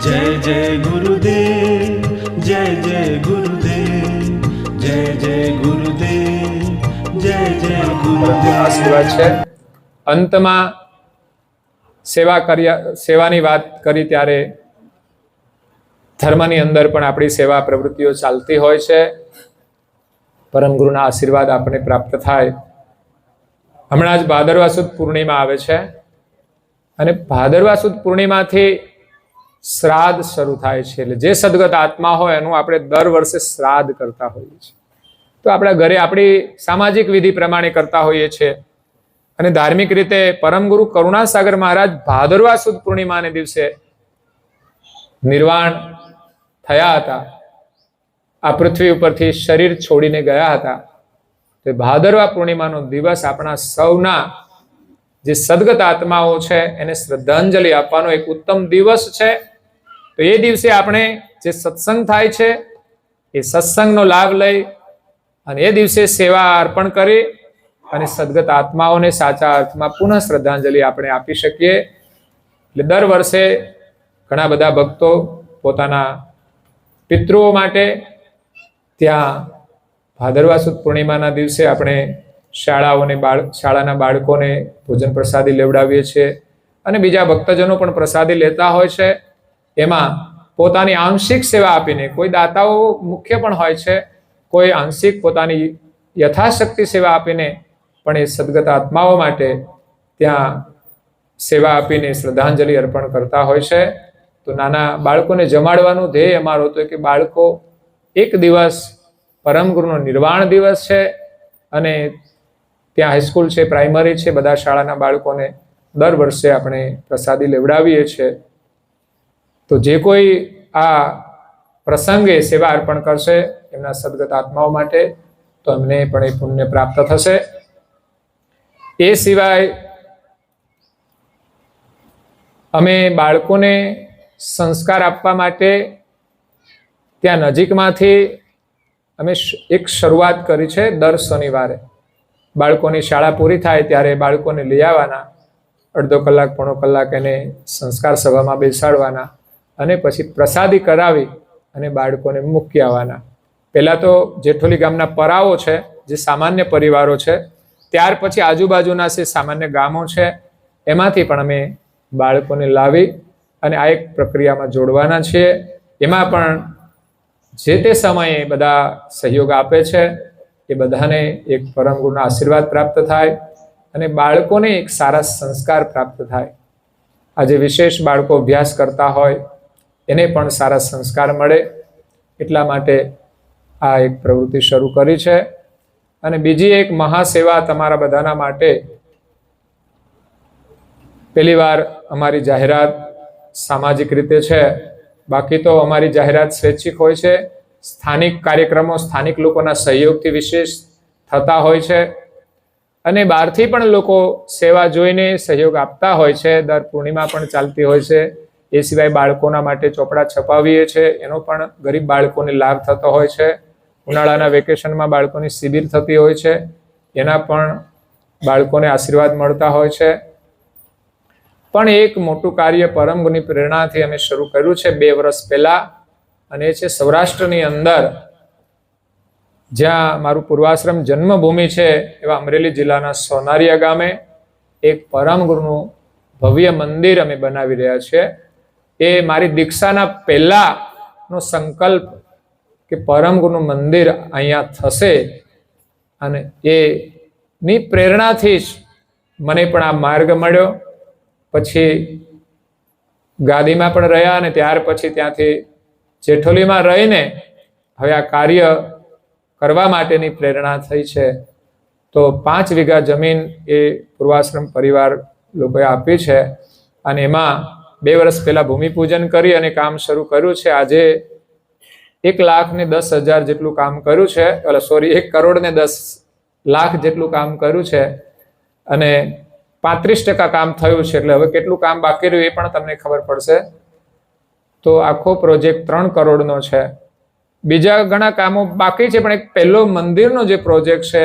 જય જય ગુરુદેવ, જય જય ગુરુદેવ, જય જય ગુરુદેવ, જય જય ગુરુદેવ. છે. અંતમાં સેવા કર્યા, સેવાની વાત કરી ત્યારે ધર્મની અંદર પણ આપણી સેવા પ્રવૃત્તિઓ ચાલતી હોય છે. પરમ ગુરુના આશીર્વાદ આપણને પ્રાપ્ત થાય. હમણાં જ ભાદરવા સુદ પૂર્ણિમા આવે છે. અને ભાદરવા સુદ પૂર્ણિમાથી શ્રાદ્ધ શરૂ થાય છે એટલે જે સદગત આત્મા હોય એનું આપણે દર વર્ષે શ્રાદ્ધ કરતા હોઈએ છીએ. તો આપણા ઘરે આપણી સામાજિક વિધિ પ્રમાણે કરતા હોઈએ છીએ અને ધાર્મિક રીતે પરમગુરુ કરુણાસાગર મહારાજ ભાદરવા સુદ પૂર્ણિમાને દિવસે નિર્વાણ થયા હતા. આ પૃથ્વી ઉપરથી શરીર છોડીને ગયા હતા. તે ભાદરવા પૂર્ણિમાનો દિવસ આપણા સૌના જે સદગત આત્માઓ છે એને શ્રદ્ધાંજલિ આપવાનો એક ઉત્તમ દિવસ છે. તો એ દિવસે આપણે જે સત્સંગ થાય છે, એ સત્સંગનો લાભ લઈ અને એ દિવસે સેવા અર્પણ કરી અને સદગત આત્માઓને સાચા અર્થમાં પુનઃ શ્રદ્ધાંજલિ આપણે આપી શકીએ. એટલે દર વર્ષે ઘણા બધા ભક્તો પોતાના પિતૃઓ માટે ત્યાં ભાદરવા સુદ પૂર્ણિમાના દિવસે આપણે શાળાઓને બાળ, શાળાના બાળકોને ભોજન પ્રસાદી લેવડાવીએ છીએ અને બીજા ભક્તજનો પણ પ્રસાદી લેતા હોય છે. એમાં પોતાની આંશિક સેવા આપીને, કોઈ દાતાઓ મુખ્ય પણ હોય છે, કોઈ આંશિક પોતાની યથાશક્તિ સેવા આપીને, પણ એ સદગત આત્માઓ માટે ત્યાં સેવા આપીને શ્રદ્ધાંજલિ અર્પણ કરતા હોય છે. તો નાના બાળકોને જમાડવાનું ધ્યેય અમારો હતો કે બાળકો એક દિવસ પરમ ગુરુનો નિર્વાણ દિવસ છે અને ત્યાં હાઈસ્કૂલ છે, પ્રાઇમરી છે, બધા શાળાના બાળકોને દર વર્ષે આપણે પ્રસાદી લેવડાવીએ છીએ. તો જે કોઈ આ પ્રસંગે સેવા અર્પણ કરશે એમના સદગત આત્માઓ માટે, તો એમને પણ એ પુણ્ય પ્રાપ્ત થશે. એ સિવાય અમે બાળકોને સંસ્કાર આપવા માટે ત્યાં નજીકમાંથી અમે એક શરૂઆત કરી છે દર શનિવારે. બાળકોની શાળા પૂરી થાય ત્યારે બાળકોને લઈ આવવાના, અડધો કલાક, પોણો કલાક એને સંસ્કાર સભામાં બેસાડવાના અને પછી પ્રસાદી કરાવી અને બાળકોને મૂકી આવવાના. પહેલાં તો જેઠોલી ગામના પરાવો છે, જે સામાન્ય પરિવારો છે, ત્યાર પછી આજુબાજુના જે સામાન્ય ગામો છે, એમાંથી પણ અમે બાળકોને લાવી અને આ એક પ્રક્રિયામાં જોડવાના છીએ. એમાં પણ જે તે સમયે બધા સહયોગ આપે છે, એ બધાને એક પરમ આશીર્વાદ પ્રાપ્ત થાય અને બાળકોને એક સારા સંસ્કાર પ્રાપ્ત થાય. આજે વિશેષ બાળકો અભ્યાસ કરતા હોય એને પણ સારા સંસ્કાર મળે. એટલા માટે આ એક પ્રવૃત્તિ શરૂ કરી છે. અને બીજી એક મહાસેવા તમારા બધાના માટે પહેલી વાર અમારી જાહેરાત સામાજિક રીતે છે. બાકી તો અમારી જાહેરાત સ્વૈચ્છિક હોય છે. સ્થાનિક કાર્યક્રમો સ્થાનિક લોકોના સહયોગથી વિશેષ થતા હોય છે. અને બહારથી પણ લોકો સેવા જોઈને સહયોગ આપતા હોય છે. દર પૂર્ણિમા પણ ચાલતી હોય છે. એ સિવાય બાળકોના માટે ચોપડા છપાવીએ છીએ એનો પણ ગરીબ બાળકોને લાભ થતો હોય છે. ઉનાળાના વેકેશનમાં બાળકોની શિબિર થતી હોય છે. એના પણ બાળકોને આશીર્વાદ મળતા હોય છે. પણ એક મોટું કાર્ય પરમ ગુરુની પ્રેરણાથી અમે શરૂ કર્યું છે બે વર્ષ પહેલા. અને એ છે સૌરાષ્ટ્રની અંદર જ્યાં મારું પૂર્વાશ્રમ જન્મભૂમિ છે એવા અમરેલી જિલ્લાના સોનારિયા ગામે એક પરમ ગુરુનું ભવ્ય મંદિર અમે બનાવી રહ્યા છીએ. એ મારી દીક્ષાના પહેલાંનો સંકલ્પ કે પરમ ગુરુનું મંદિર અહીંયા થશે અને એની પ્રેરણાથી જ મને પણ આ માર્ગ મળ્યો. પછી ગાદીમાં પણ રહ્યા અને ત્યાર પછી ત્યાંથી જેઠોલીમાં રહીને હવે આ કાર્ય કરવા માટેની પ્રેરણા થઈ છે. તો પાંચ વીઘા જમીન એ પૂર્વાશ્રમ પરિવાર લોકોએ આપી છે અને એમાં બે વર્ષ પહેલા ભૂમિપૂજન કરી અને કામ શરૂ કર્યું છે. આજે એક લાખ ને દસ હજાર જેટલું કામ કર્યું છે. એટલે સોરી એક કરોડ ને દસ લાખ જેટલું કામ કર્યું છે. અને પાંત્રીસ ટકા કામ થયું છે. એટલે હવે કેટલું કામ બાકી રહ્યું એ પણ તમને ખબર પડશે. તો આખો પ્રોજેક્ટ ત્રણ કરોડનો છે. બીજા ઘણા કામો બાકી છે, પણ એક પહેલો મંદિરનો જે પ્રોજેક્ટ છે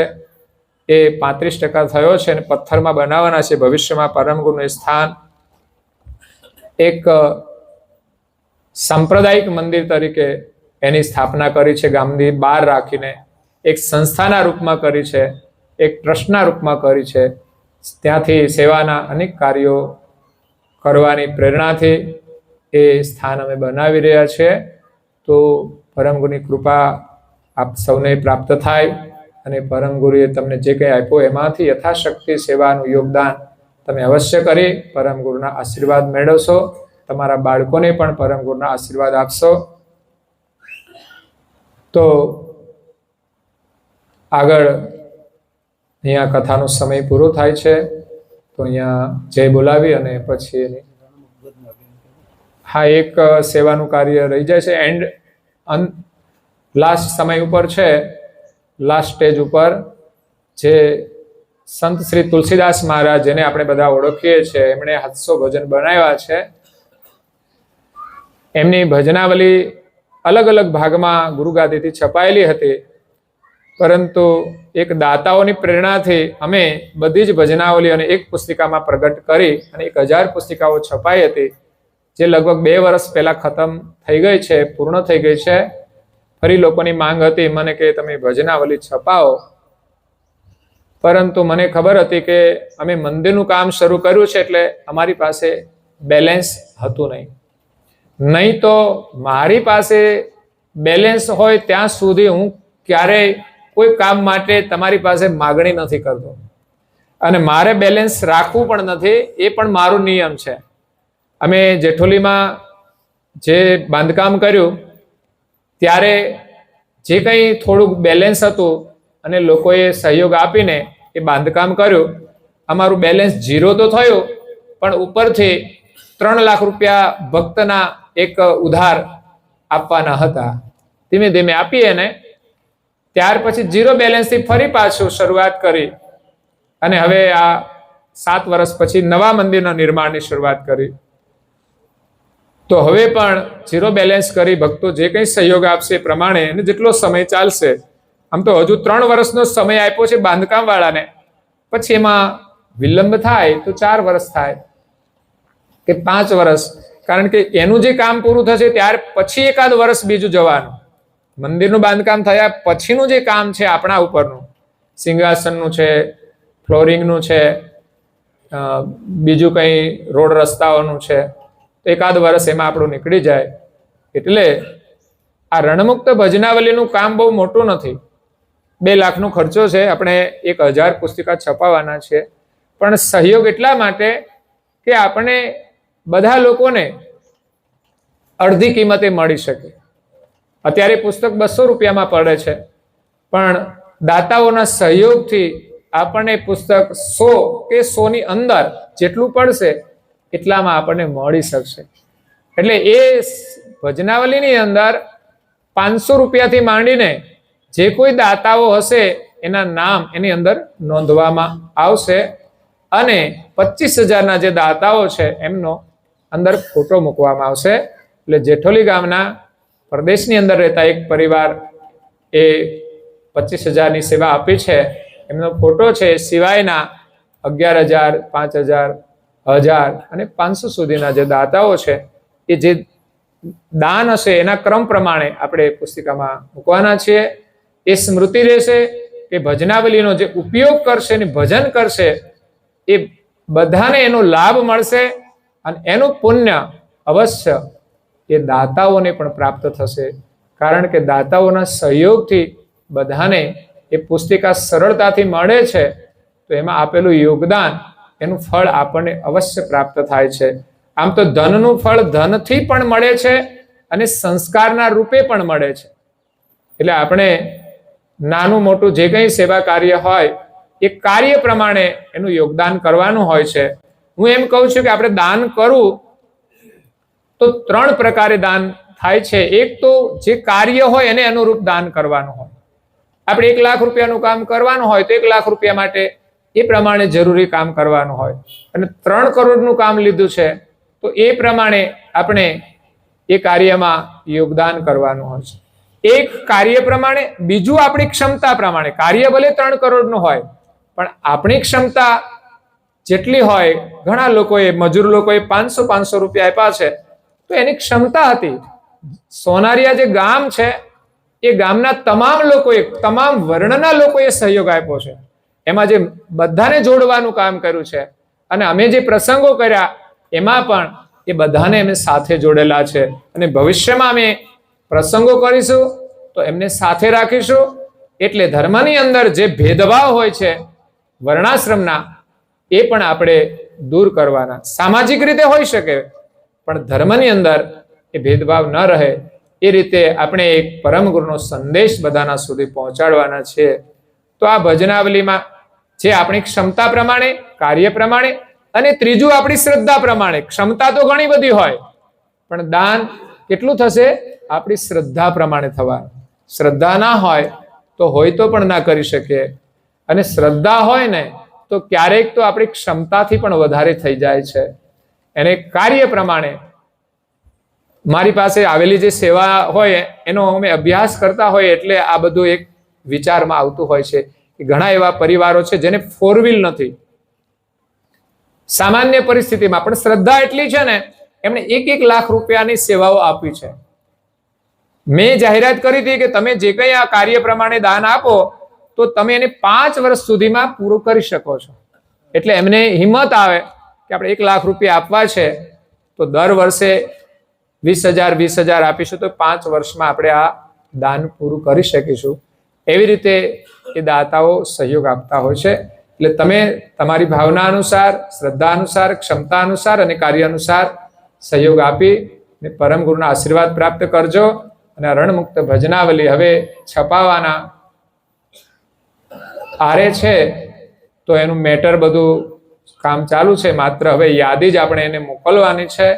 એ પાંત્રીસ ટકા થયો છે અને પથ્થરમાં બનાવવાના છે. ભવિષ્યમાં પરમગુરુનું સ્થાન એક સાંપ્રદાયિક મંદિર તરીકે એની સ્થાપના કરી છે, ગામની બહાર રાખીને. એક સંસ્થાના રૂપમાં કરી છે, એક ટ્રસ્ટના રૂપમાં કરી છે. ત્યાંથી સેવાના અનેક કાર્યો કરવાની પ્રેરણાથી એ સ્થાન અમે બનાવી રહ્યા છીએ તો પરમ ગુરુની કૃપા આપ સૌને પ્રાપ્ત થાય અને પરમ તમને જે કંઈ આપ્યો એમાંથી યથાશક્તિ સેવાનું યોગદાન તમે અવશ્ય કરી પરમ ગુરુના આશીર્વાદ મેળવશો. તમારા બાળકોને પણ પરમ ગુરુના આશીર્વાદ આપશો. તો આગળ અહીંયા કથાનો સમય પૂરો થાય છે. તો અહીંયા જય બોલાવી અને પછી એની હા, એક સેવાનું કાર્ય રહી જાય છે. એન્ડ લાસ્ટ સમય ઉપર છે. લાસ્ટ સ્ટેજ ઉપર જે સંત શ્રી તુલસીદાસ મહારાજ, જેને આપણે બધા ઓળખીએ છીએ, એમણે હાથસો ભજન બનાવ્યા છે. એમની ભજનાવલી અલગ અલગ ભાગમાં ગુરુગાદીથી છપાયેલી હતી. પરંતુ એક દાતાઓની પ્રેરણાથી અમે બધી જ ભજનાવલીઓને એક પુસ્તિકામાં પ્રગટ કરી અને એક હજાર પુસ્તિકાઓ છપાઈ હતી, જે લગભગ બે વર્ષ પહેલાં ખતમ થઈ ગઈ છે, પૂર્ણ થઈ ગઈ છે. ફરી લોકોની માંગ હતી, મને કે તમે ભજનાવલી છપાવો. પરંતુ મને ખબર હતી કે અમે મંદિરનું કામ શરૂ કર્યું છે એટલે અમારી પાસે બેલેન્સ હતું નહીં. નહીં તો મારી પાસે બેલેન્સ હોય ત્યાં સુધી હું ક્યારેય કોઈ કામ માટે તમારી પાસે માગણી નથી કરતો. અને મારે બેલેન્સ રાખવું પણ નથી, એ પણ મારો નિયમ છે. અમે જેઠોલીમાં જે બાંધકામ કર્યું, ત્યારે જે કંઈ થોડુંક બેલેન્સ હતું અને લોકોએ સહયોગ આપીને એ બાંધકામ કર્યું. અમારું બેલેન્સ ઝીરો તો થયું, પણ ઉપરથી ત્રણ લાખ રૂપિયા ભક્તના એક ઉધાર આપવાના હતા. ધીમે ધીમે આપીએ ને ત્યાર પછી ઝીરો બેલેન્સથી ફરી પાછું શરૂઆત કરી. અને હવે આ સાત વર્ષ પછી નવા મંદિરના નિર્માણની શરૂઆત કરી. તો હવે પણ ઝીરો બેલેન્સ કરી ભક્તો જે કંઈ સહયોગ આપશે એ પ્રમાણે અને જેટલો સમય ચાલશે આમ તો હજુ ત્રણ વર્ષનો સમય આપ્યો છે બાંધકામ વાળાને પછી એમાં વિલંબ થાય તો ચાર વર્ષ થાય કે પાંચ વર્ષ. કારણ કે એનું જે કામ પૂરું થશે ત્યાર પછી એકાદ વર્ષ બીજું જવાનું. મંદિરનું બાંધકામ થયા પછીનું જે કામ છે આપણા ઉપરનું. સિંહાસનનું છે, ફ્લોરિંગનું છે બીજું કંઈ રોડ રસ્તાઓનું છે, તો એકાદ વર્ષ એમાં આપણું નીકળી જાય. એટલે આ રણમુક્ત ભજનાવલીનું કામ બહુ મોટું નથી. બે લાખનો ખર્ચો છે, આપણે એક હજાર પુસ્તિકા છપાવવાના છે. પણ સહયોગ એટલા માટે કે આપણે બધા લોકોને અડધી કિંમતે મળી શકે. અત્યારે પુસ્તક બસો રૂપિયામાં પડે છે, પણ દાતાઓના સહયોગથી આપણને પુસ્તક સો કે સોની અંદર જેટલું પડશે, એટલામાં આપણને મળી શકશે. એટલે એ ભજનાવલીની અંદર પાંચસો રૂપિયાથી માંડીને જે કોઈ દાતાઓ હશે, એના નામ એની અંદર નોંધવામાં આવશે. અને પચીસ હજારના જે દાતાઓ છે, એમનો અંદર ફોટો મૂકવામાં આવશે. એટલે જેઠોલી ગામના પ્રદેશની અંદર રહેતા એક પરિવાર એ પચીસ હજારની સેવા આપી છે. એમનો ફોટો છે, સિવાયના અગિયાર હજાર, પાંચ હજાર હજાર અને પાંચસો સુધીના જે દાતાઓ છે, એ જે દાન હશે, એના ક્રમ પ્રમાણે આપણે પુસ્તિકામાં મૂકવાના છીએ. એ સ્મૃતિ રહેશે કે ભજનાવલીનો જે ઉપયોગ કરશે ને ભજન કરશે, એ બધાને એનો લાભ મળશે અને એનું પુણ્ય અવશ્ય એ દાતાઓને પણ પ્રાપ્ત થશે. કારણ કે દાતાઓના સહયોગથી બધાને એ પુસ્તિકા સરળતાથી મળે છે, તો એમાં આપેલું યોગદાન, એનું ફળ આપણને અવશ્ય પ્રાપ્ત થાય છે. આમ તો ધનનું ફળ ધનથી પણ મળે છે અને સંસ્કારના રૂપે પણ મળે છે. એટલે આપણે નાનું મોટું જે કંઈ સેવા કાર્ય હોય, એ કાર્ય પ્રમાણે એનું યોગદાન કરવાનું હોય છે. હું એમ કહું છું કે આપણે દાન કરવું તો ત્રણ પ્રકારે દાન થાય છે. એક તો જે કાર્ય હોય એને અનુરૂપ દાન કરવાનું હોય. આપણે એક લાખ રૂપિયાનું કામ કરવાનું હોય, તો એક લાખ રૂપિયા માટે એ પ્રમાણે જરૂરી કામ કરવાનું હોય. અને ત્રણ કરોડનું કામ લીધું છે, તો એ પ્રમાણે આપણે એ કાર્યમાં યોગદાન કરવાનું હોય છે. એક કાર્ય પ્રમાણે, બીજું આપણી ક્ષમતા પ્રમાણે. કાર્ય ભલે ત્રણ કરોડનું હોય, પણ આપણી ક્ષમતા જેટલી હોય, ઘણા લોકોએ, મજૂર લોકોએ પાંચસો પાંચસો રૂપિયા આપ્યા છે, તો એની ક્ષમતા હતી. સોનારિયા જે ગામ છે, એ ગામના તમામ લોકોએ, તમામ વર્ણના લોકોએ સહયોગ આપ્યો છે. એમાં જે બધાને જોડવાનું કામ કર્યું છે, અને અમે જે પ્રસંગો કર્યા, એમાં પણ એ બધાને અમે સાથે જોડેલા છે. અને ભવિષ્યમાં અમે પ્રસંગો કરીશું, તો એમને સાથે રાખીશું. એટલે ધર્મની અંદર જે ભેદભાવ હોય છે, વર્ણાશ્રમના, એ પણ આપણે દૂર કરવાના. સામાજિક રીતે હોઈ શકે, પણ ધર્મની અંદર એ ભેદભાવ ન રહે. એ રીતે આપણે એક પરમ ગુરુનો સંદેશ બધાના સુધી પહોંચાડવાના છે. તો આ ભજનાવલીમાં જે આપણી ક્ષમતા પ્રમાણે, કાર્ય પ્રમાણે અને ત્રીજું આપણી શ્રદ્ધા પ્રમાણે, ક્ષમતા તો ઘણી બધી હોય, પણ દાન કેટલું થશે? આપણી શ્રદ્ધા પ્રમાણે થવાનું. શ્રદ્ધા ના હોય તો હોય તો પણ ના કરી શકીએ. અને શ્રદ્ધા હોય ને તો ક્યારેક તો આપણી ક્ષમતાથી પણ વધારે થઈ જાય છે. એને કાર્ય પ્રમાણે મારી પાસે આવેલી જે સેવા હોય એનો અમે અભ્યાસ કરતા હોય એટલે આ બધું એક વિચારમાં આવતું હોય છે કે ઘણા એવા પરિવારો છે જેને ફોર નથી. સામાન્ય પરિસ્થિતિમાં પણ શ્રદ્ધા એટલી છે ને એમણે એક એક લાખ રૂપિયાની સેવાઓ આપી છે. મેં જાહેરાત કરી હતી કે તમે જે કંઈ આ કાર્ય પ્રમાણે દાન આપો, તો તમે એને પાંચ વર્ષ સુધીમાં પૂરું કરી શકો છો. એટલે એમને હિંમત આવે કે આપણે એક લાખ રૂપિયા આપવા છે, તો દર વર્ષે વીસ હજાર વીસ હજાર આપીશું, તો પાંચ વર્ષમાં આપણે આ દાન પૂરું કરી શકીશું. એવી રીતે એ દાતાઓ સહયોગ આપતા હોય છે. એટલે તમે તમારી ભાવના અનુસાર, શ્રદ્ધા અનુસાર, ક્ષમતા અનુસાર અને કાર્ય અનુસાર સહયોગ આપી ને પરમ ગુરુના આશીર્વાદ પ્રાપ્ત કરજો અને રણમુક્ત ભજનાવલી હવે છપાવાના આરે છે, તો એનું મેટર બધું કામ ચાલુ છે. માત્ર હવે યાદી જ આપણે એને મોકલવાની છે.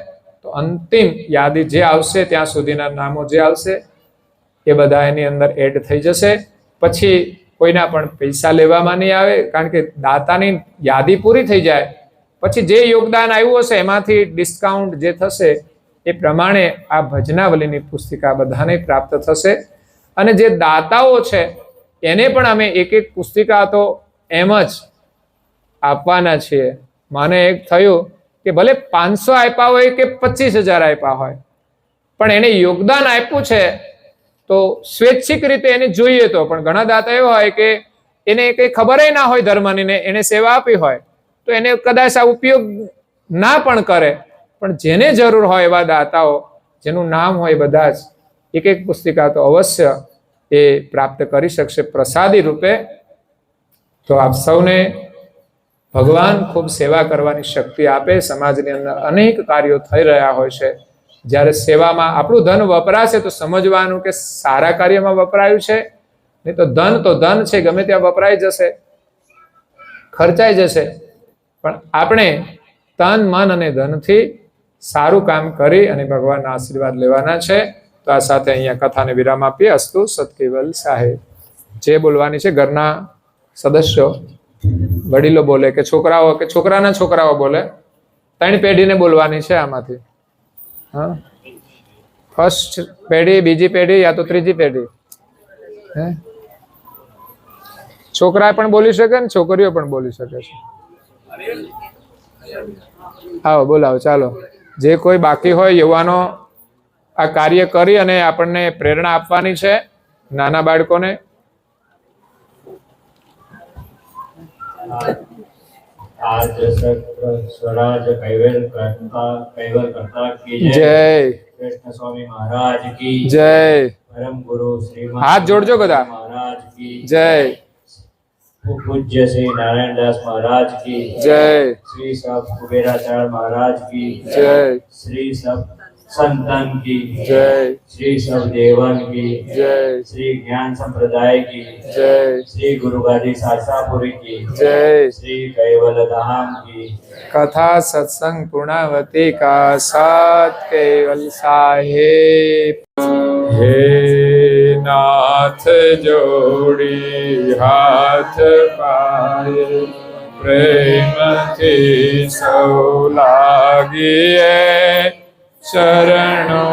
તો અંતિમ યાદી જે આવશે ત્યાં સુધીના નામો જે આવશે એ બધા એની અંદર એડ થઈ જશે. પછી કોઈના પણ પૈસા લેવામાં નહીં આવે, કારણ કે દાતાની યાદી પૂરી થઈ જાય પછી જે યોગદાન આવ્યું હશે, એમાંથી ડિસ્કાઉન્ટ જે થશે, એ પ્રમાણે આ ભજનાવલીની પુસ્તિકા બધાને પ્રાપ્ત થશે. અને જે દાતાઓ છે, એને પણ અમે એક એક પુસ્તિકા તો એમ જ આપવાના છીએ. મને એક થયું કે ભલે પાંચસો આપ્યા હોય કે પચીસ હજાર આપ્યા હોય, પણ એને યોગદાન આપ્યું છે, તો સ્વૈચ્છિક રીતે એને જોઈએ તો. પણ ઘણા દાતા એવા હોય કે એને કંઈ ખબર ના હોય ધર્મની એને સેવા આપી હોય તો એને કદાચ આ ઉપયોગ ના પણ કરે. પણ જેને જરૂર હોય એવા દાતાઓ, જેનું નામ હોય બધા જ, એક એક પુસ્તિકા તો અવશ્ય એ પ્રાપ્ત કરી શકશે પ્રસાદી રૂપે. તો આપ સૌને ભગવાન ખૂબ સેવા કરવાની શક્તિ આપે. સમાજની અંદર અનેક કાર્યો થઈ રહ્યા હોય છે. જ્યારે સેવામાં આપણું ધન વપરાશે તો સમજવાનું કે સારા કાર્યમાં વપરાયું છે. નહીં તો ધન તો ધન છે, ગમે ત્યાં વપરાઈ જશે. ખર્ચાઈ જશે. પણ આપણે તન, મન અને ધનથી સારું કામ કરી અને ભગવાનના આશીર્વાદ લેવાના છે. તો આ સાથે અહીંયા કથાને વિરામ આપીએ. અસ્તુ સતકેવલ સાહેબ. જે બોલવાની છે ઘરના સદસ્યો, વડીલો બોલે કે છોકરાઓ, કે છોકરાના છોકરાઓ બોલે. ત્રણ પેઢીને બોલવાની છે આમાંથી. હા. ફર્સ્ટ પેઢી, બીજી પેઢી યા તો ત્રીજી પેઢી? હે? છોકરા પણ બોલી શકે ને છોકરીઓ પણ બોલી શકે છે. હા બોલાવો ચાલો. જે કોઈ બાકી હોય યુવાનો આ કાર્ય કરી અને આપણને પ્રેરણા આપવાની છે નાના બાળકોને. જય. હાથ જોડજો બધા. મહારાજ જય. પૂજ્ય શ્રી નારાયણદાસ મહારાજ કી. જય. શ્રી સબ કુબેરાચાર્ય મહારાજ કી. જય. શ્રી સબ સંતન કી. જય. શ્રી સબ દેવન કી. જય. શ્રી જ્ઞાન સંપ્રદાય કી. જય. શ્રી ગુરુ ગાદી શાસ્ત્રાપુરી કી. જય. શ્રી કૈવલ ધામ કી. કથા સત્સંગ પૂર્ણાવતી કા સત કેવલ સાહેબ. હે નાથ જોડી હાથ પાય પ્રેમથી સૌ લાગીએ શરણો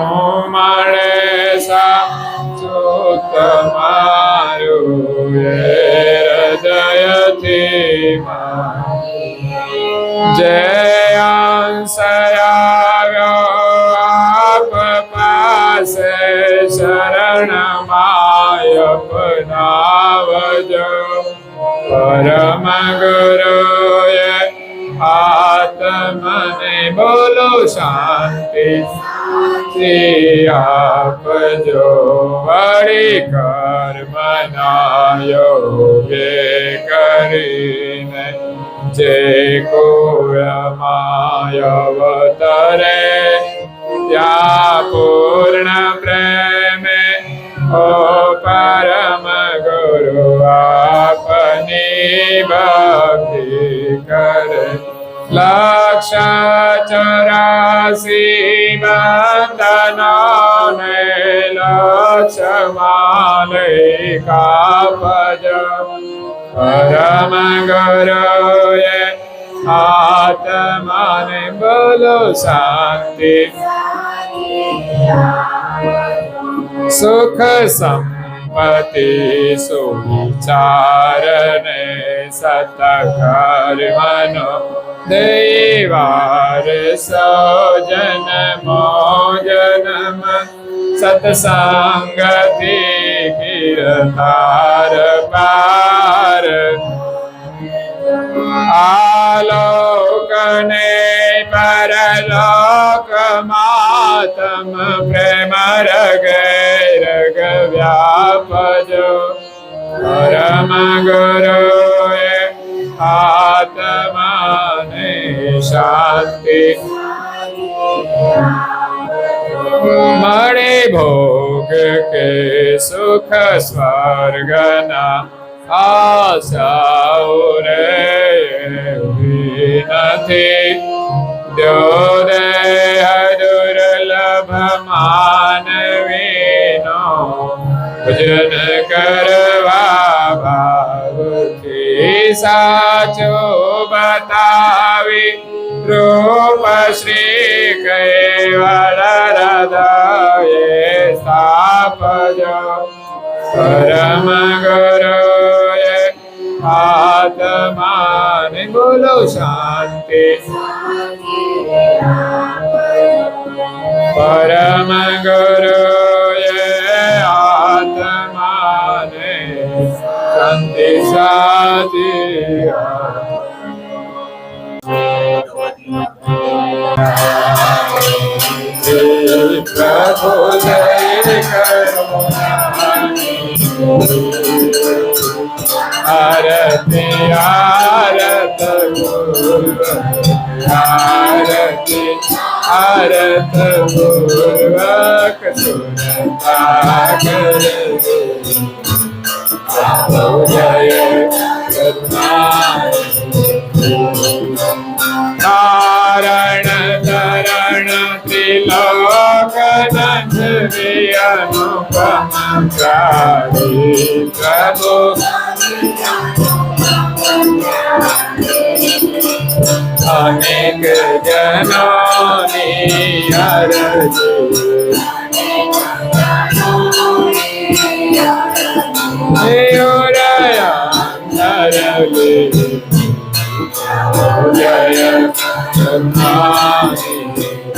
મળે સાચો તમારું હૃદયથી જય અંશયા આપ પાસે શરણ પરમ આત્મને બોલો શાંતિ શ્રી આપજો વળી કર્મનાયો વે કરીને જે કોયમાયવતરે ત્યાં પૂર્ણ પ્રેમે ઓ ગુરુ આપની ભક્તિ કરે. લક્ષ ચોરાસી બંધનો લક્ષ માલિકા ભજ પરમ ગુરુએ આત્માને બોલો શાંતિ. સુખ સંપત્તિ સુવિચારને સતકર્મનો દેવાર સજન મોજનમ સત્સંગતિ કિરતાર પાર. આલોકને પરલોક માતમ પ્રેમ રગ રગ વ્યાપજો પરમ ગુરુએ આત્માને શાંતિ મળે ભોગ કે સુખ સ્વર્ગના આશાઓ રે નથી દ્યોદય કરવા ભાવથી સાચો બતાવી રૂપ શ્રી કૈવલ હૃદયે સ્થાપજો પરમ ગુરુએ આત્માને બોલો શાંતિ પરમ ગુરુએ Arati, arati, arati, arati, arati, arati, अनेक जनानी अरज जय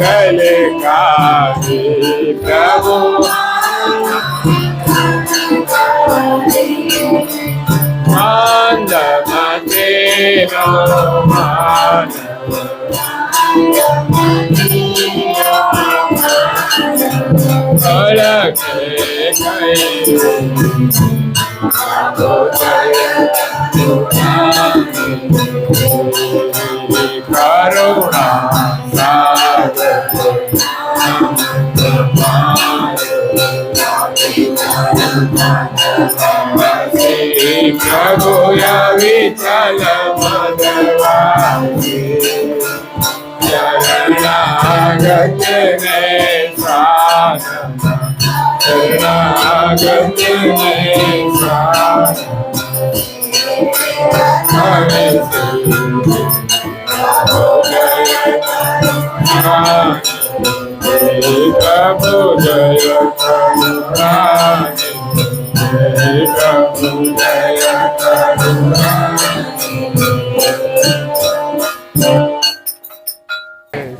મહામંગલ કાવી પ્રભુ મંદ મતે નો માન અલગે કઈ કરુણા સાગર શ્રી પ્રભુ વિઠ્ઠલ મધવાસી શરણાગત ને સાધ શરણાગત ને સાધ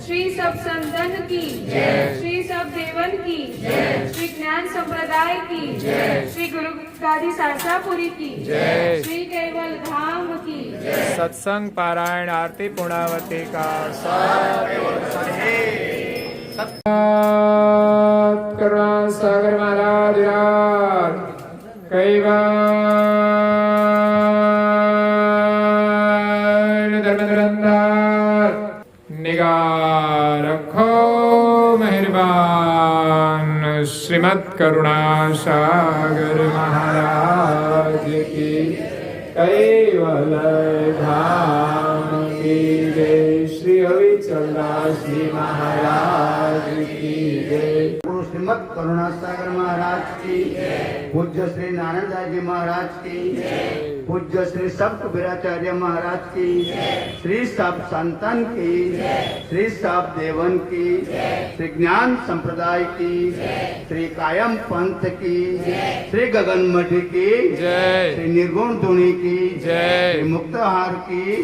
श्री सब संतन की श्री सब देवन की श्री ज्ञान संप्रदाय की श्री गुरु गादी की श्री केवल धाम की। सत्संग पारायण आरती पूर्णावती का। सागर महाराज કૈવાર ધર્મેન્દ્ર અંદાર નિગા રખો મહેરબાન શ્રીમદ કરુણા સાગર મહારાજ કી કૈવલ ધામ કી જય શ્રી હરિચંદ્રજી મહારાજ કી જય શ્રીમદ કરુણાસાગર મહારાજ પૂજ્ય શ્રી નારાયણદાસજી મહારાજ કી पूज्य श्री सप्त वीराचार्य महाराज की श्री सब संतन की श्री सब देवन की श्री ज्ञान संप्रदाय की श्री कायम पंथ की श्री गगन मठ की जय। श्री निर्गुण धुनी की जय। श्री मुक्तहार की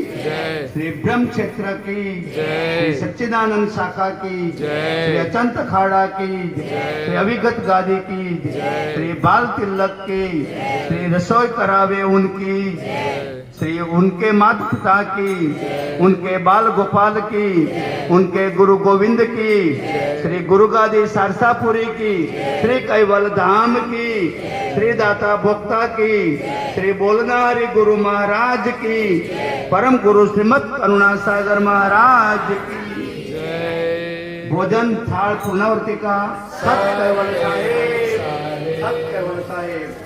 श्री ब्रह्म क्षेत्र की श्री सच्चिदानंद शाखा की। श्री अचंत खाड़ा की श्री अभिगत गादी की श्री बाल तिलक की श्री रसोई करावे उनकी श्री उनके माता पिता की, उनके बाल गोपाल की, उनके गुरु गोविंद की, श्री गुरु गादी सारसापुरी की, श्री कैवल धाम की, श्री दाता भोक्ता की, श्री बोलनारी गुरु महाराज की, परम गुरु श्रीमद करुणा सागर महाराज की। भोजन, थाल पूर्णावर्ती का सत साहेब सत साहेब।